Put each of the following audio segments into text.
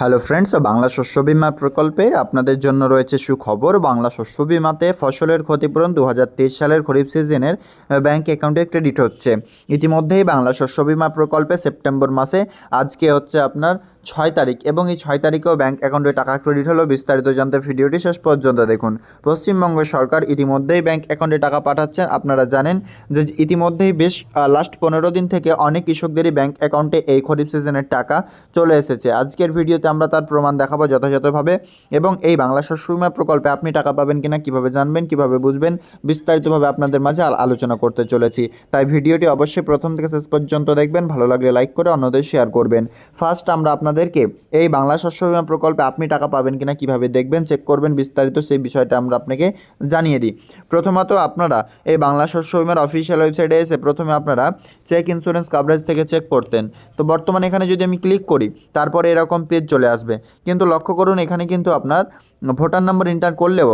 Hello friends Bangla শস্য বিমা প্রকল্পে আপনাদের জন্য রয়েছে সুখবর। বাংলা শস্য বিমাতে ফসলের ক্ষতিপূরণ দু হাজার তেইশ সালের খরিফ সিজনের ব্যাংক অ্যাকাউন্টে ক্রেডিট হচ্ছে। ইতিমধ্যেই বাংলা শস্য বিমা প্রকল্পে সেপ্টেম্বর মাসে আজকে হচ্ছে আপনার ছয় তারিখ এবং এই ছয় তারিখেও ব্যাংক অ্যাকাউন্টে টাকা ক্রেডিট হলো বিস্তারিত জানতে ভিডিওটি শেষ পর্যন্ত দেখুন। পশ্চিমবঙ্গ সরকার ইতিমধ্যেই ব্যাংক অ্যাকাউন্টে টাকা পাঠাচ্ছেন। আপনারা জানেন যে ইতিমধ্যেই বেশ লাস্ট পনেরো দিন থেকে অনেক কৃষকদেরই ব্যাংক অ্যাকাউন্টে এই খরিফ সিজনের টাকা চলে এসেছে। আজকের ভিডিওতে আমরা তার প্রমাণ দেখাবো যথাযথভাবে এবং এই বাংলা শস্য প্রকল্পে আপনি টাকা পাবেন কিনা, কীভাবে জানবেন, কীভাবে বুঝবেন, বিস্তারিতভাবে আপনাদের মাঝে আল- আলোচনা করতে চলেছি। তাই ভিডিওটি অবশ্যই প্রথম থেকে শেষ পর্যন্ত দেখবেন। ভালো লাগলে লাইক করে অন্যদের শেয়ার করবেন। ফার্স্ট আমরা আপনাদেরকে, এই বাংলা শস্য বিমা প্রকল্পে আপনি টাকা পাবেন কিনা, কীভাবে দেখবেন চেক করবেন, বিস্তারিত সেই বিষয়টা আমরা আপনাকে জানিয়ে দিই। প্রথমত আপনারা এই বাংলা শস্য বিমার অফিসিয়াল ওয়েবসাইটে এসে প্রথমে আপনারা চেক ইন্স্যুরেন্স কাভারেজ থেকে চেক করতেন। তো বর্তমানে এখানে যদি আমি ক্লিক করি, তারপরে এরকম পেজ চলে আসবে। কিন্তু লক্ষ্য করুন, এখানে কিন্তু আপনার ভোটার নাম্বার এন্টার করলেও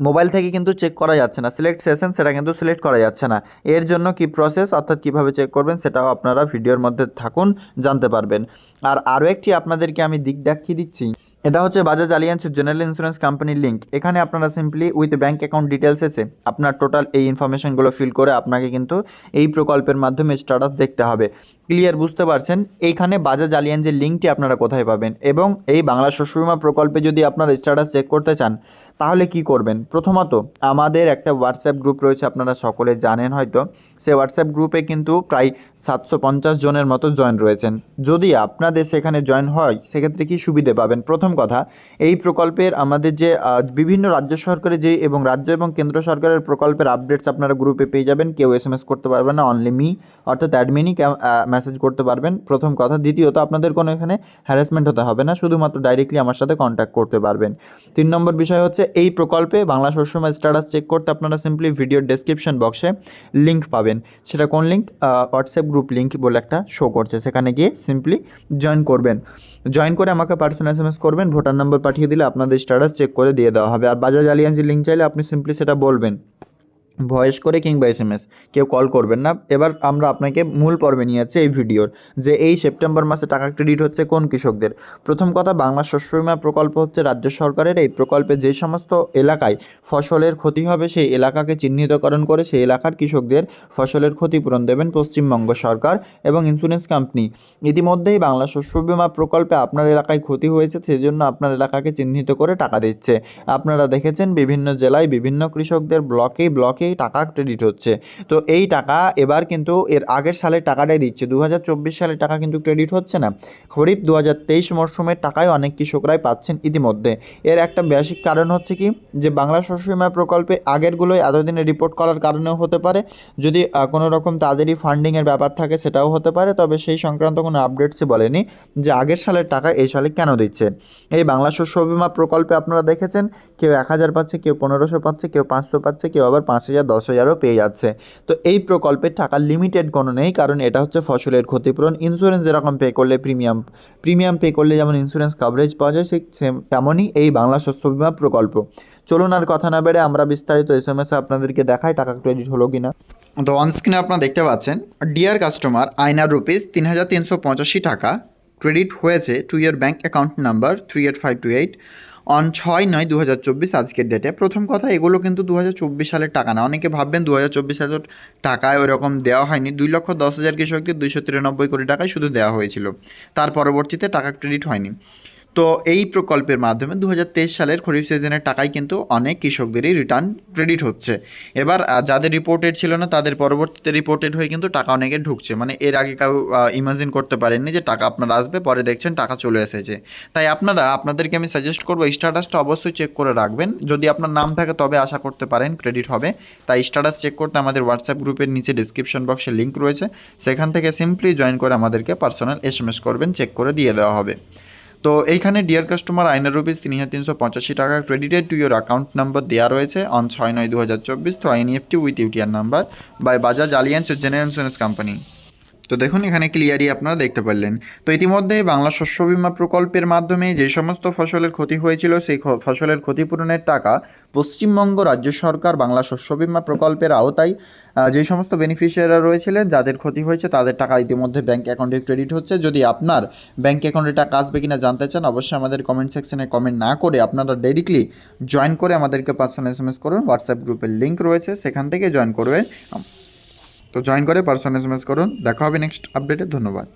মোবাইল থেকে কিন্তু চেক করা যাচ্ছে না। সিলেক্ট সেশন সেটা কিন্তু সিলেক্ট করা যাচ্ছে না। এর জন্য কি প্রসেস অর্থাৎ কীভাবে চেক করবেন সেটাও আপনারা ভিডিওর মধ্যে থাকুন, জানতে পারবেন। আর আরও একটি আপনাদেরকে আমি দিক দেখিয়ে দিচ্ছি। এটা হচ্ছে বাজাজ আলিয়ান্স জেনারেল ইন্স্যুরেন্স কোম্পানির লিঙ্ক এখানে আপনারা simply with bank account details এসে আপনার টোটাল এই ইনফরমেশনগুলো ফিল করে আপনাকে কিন্তু এই প্রকল্পের মাধ্যমে স্ট্যাটাস দেখতে হবে। ক্লিয়ার বুঝতে পারছেন? এইখানে বাজাজ আলিয়ান্সের লিঙ্কটি আপনারা কোথায় পাবেন? এবং এই বাংলা শস্য বিমা প্রকল্পে যদি আপনারা স্ট্যাটাস চেক করতে চান তাহলে কি করবেন? প্রথমত আমাদের একটা হোয়াটসঅ্যাপ গ্রুপ রয়েছে, আপনারা সকলে জানেন হয়তো। সেই হোয়াটসঅ্যাপ গ্রুপে কিন্তু প্রায় সাতশো পঞ্চাশ জনের মতো জয়েন রয়েছেন। যদি আপনাদের সেখানে জয়েন হয়, সেক্ষেত্রে কি সুবিধে পাবেন? প্রথম কথা, এই প্রকল্পের আমাদের যে বিভিন্ন রাজ্য সরকারের যে এবং রাজ্য এবং কেন্দ্র সরকারের প্রকল্পের আপডেটস আপনারা গ্রুপে পেয়ে যাবেন। কেউ এস এম এস করতে পারবেন না অনলি মি অর্থাৎ অ্যাডমিনই মেসেজ করতে পারবেন। প্রথম কথা, দ্বিতীয়ত আপনাদের কোনো এখানে হ্যারাসমেন্ট হতে হবে না, শুধুমাত্র ডাইরেক্টলি আমার সাথে কন্ট্যাক্ট করতে পারবেন। তিন নম্বর বিষয় হচ্ছে এই প্রকল্পে বাংলা সবসময় স্ট্যাটাস চেক করতে আপনারা সিম্পলি ভিডিওর ডেসক্রিপশন বক্সে লিঙ্ক পাবেন। সেটা কোন লিঙ্ক হোয়াটসঅ্যাপ গ্রুপ লিঙ্ক বলে একটা শো করছে। সেখানে গিয়ে সিম্পলি জয়েন করবেন। জয়েন করে আমাকে পার্সোনাল এস এম এস করবেন ভোটার নাম্বার পাঠিয়ে দিলে আপনাদের স্ট্যাটাস চেক করে দিয়ে দেওয়া হবে। আর বাজাজ আলিয়ান্সের লিঙ্ক চাইলে আপনি সিম্পলি সেটা বলবেন। ভয়েস করে কিংবা এস এম এস কেউ কল করবেন না। এবার আমরা আপনাকে মূল পর্বে নিয়ে যাচ্ছি এই ভিডিওর, যে এই সেপ্টেম্বর মাসে টাকা ক্রেডিট হচ্ছে কোন কৃষকদের? প্রথম কথা, বাংলা শস্য বিমা প্রকল্প হচ্ছে রাজ্য সরকারের। এই প্রকল্পে যে সমস্ত এলাকায় ফসলের ক্ষতি হবে, সেই এলাকাকে চিহ্নিতকরণ করে সেই এলাকার কৃষকদের ফসলের ক্ষতিপূরণ দেবেন পশ্চিমবঙ্গ সরকার এবং ইন্স্যুরেন্স কোম্পানি ইতিমধ্যেই বাংলা শস্য বিমা প্রকল্পে আপনার এলাকায় ক্ষতি হয়েছে সেই জন্য আপনার এলাকাকে চিহ্নিত করে টাকা দিচ্ছে। আপনারা দেখেছেন বিভিন্ন জেলায় বিভিন্ন কৃষকদের ব্লকে ব্লকেই টাকা ক্রেডিট হচ্ছে। তো এই টাকা এবার কিন্তু এর আগের সালের টাকাটাই দিচ্ছে। দু হাজার চব্বিশ সালের টাকা কিন্তু ক্রেডিট হচ্ছে না। খরিফ দু হাজার তেইশ মরশুমের টাকায় অনেক কৃষকরাই পাচ্ছেন ইতিমধ্যে। এর একটা বেসিক কারণ হচ্ছে কি? যে বাংলা শস্য বিমা প্রকল্পে আগেরগুলোই এতদিনে রিপোর্ট করার কারণেও হতে পারে। যদি কোনো রকম তাদেরই ফান্ডিংয়ের ব্যাপার থাকে সেটাও হতে পারে। তবে সেই সংক্রান্ত কোনো আপডেটসই বলেনি যে আগের সালের টাকা এই সালে কেন দিচ্ছে। এই বাংলা শস্য বিমা প্রকল্পে আপনারা দেখেছেন, কেউ এক হাজার পাচ্ছে, কেউ পনেরোশো পাচ্ছে, কেউ পাঁচশো পাচ্ছে, কেউ আবার পাঁচ হাজার দশ হাজারও পেয়ে যাচ্ছে। তো এই প্রকল্পের টাকা লিমিটেড কোনো নেই, কারণ এটা হচ্ছে ফসলের ক্ষতিপূরণ। ইন্স্যুরেন্স যেরকম পে করলে প্রিমিয়াম প্রিমিয়াম পে করলে যেমন ইন্স্যুরেন্স কভারেজ পাওয়া যায়, সেই তেমনই এই বাংলা শস্য বিমা প্রকল্প। চলুন আর কথা না বেড়ে আমরা বিস্তারিত এস এম এসে আপনাদেরকে দেখাই, টাকা ক্রেডিট হলো কি না তো অন স্ক্রিনে আপনারা দেখতে পাচ্ছেন ডিয়ার কাস্টমার আইনার রুপিস তিন হাজার তিনশো পঁচাশি টাকা ক্রেডিট হয়েছে to your bank account number three eight five two eight on ছয় নয় দু আজকের ডেটে প্রথম কথা, এগুলো কিন্তু দু সালের টাকা না। অনেকে ভাববেন দু হাজার চব্বিশ সালের টাকায় ওরকম দেওয়া হয়নি। দুই লক্ষ দশ হাজার কৃষককে দুইশো তিরানব্বই কোটি টাকায় শুধু দেওয়া হয়েছিল। তার পরবর্তীতে টাকা ক্রেডিট হয়নি। তো এই প্রকল্পের মাধ্যমে দু হাজার তেইশ সালের খরিফ সিজনের টাকায় কিন্তু অনেক কৃষকদেরই রিটার্ন ক্রেডিট হচ্ছে। এবার যাদের রিপোর্টেড ছিল না, তাদের পরবর্তীতে রিপোর্টেড হয়ে কিন্তু টাকা অনেকে ঢুকছে। মানে এর আগে কেউ ইমাজিন করতে পারেননি যে টাকা আপনার আসবে, পরে দেখছেন টাকা চলে এসেছে। তাই আপনারা, আপনাদেরকে আমি সাজেস্ট করব স্ট্যাটাসটা অবশ্যই চেক করে রাখবেন। যদি আপনার নাম থাকে, তবে আশা করতে পারেন ক্রেডিট হবে। তাই স্ট্যাটাস চেক করতে আমাদের হোয়াটসঅ্যাপ গ্রুপের নিচে ডিসক্রিপশন বক্সে লিঙ্ক রয়েছে। সেখান থেকে সিম্পলি জয়েন করে আমাদেরকে পার্সোনাল এস করবেন চেক করে দিয়ে দেওয়া হবে। তো এইখানে ডিয়ার কাস্টমার আইনার রুপিস তিন হাজার তিনশো পঁচাশি টাকা credited to your account number দেওয়া রয়েছে অন ছয় নয় দু হাজার চব্বিশ through NFT with UTR number by Bajaj Allianz general insurance company তো দেখুন, এখানে ক্লিয়ারই আপনারা দেখতে পারলেন। তো ইতিমধ্যে বাংলা শস্য বিমা প্রকল্পের মাধ্যমে যে সমস্ত ফসলের ক্ষতি হয়েছিল, সেই ফসলের ক্ষতিপূরণের টাকা পশ্চিমবঙ্গ রাজ্য সরকার বাংলা শস্য বিমা প্রকল্পের আওতায় যে সমস্ত বেনিফিশিয়াররা রয়েছিলেন, যাদের ক্ষতি হয়েছে, তাদের টাকা ইতিমধ্যে ব্যাঙ্ক অ্যাকাউন্টে ক্রেডিট হচ্ছে। যদি আপনার ব্যাঙ্ক অ্যাকাউন্টে টাকা আসবে কিনা জানতে চান, অবশ্যই আমাদের কমেন্ট সেকশনে কমেন্ট না করে আপনারা ডাইরেক্টলি জয়েন করে আমাদেরকে পার্সোনাল এস এম এস করুন হোয়াটসঅ্যাপ গ্রুপের লিঙ্ক রয়েছে, সেখান থেকে জয়েন করবেন। তো জয়েন করে পার্সোনাল এস করুন। দেখা হবে নেক্সট আপডেটে ধন্যবাদ।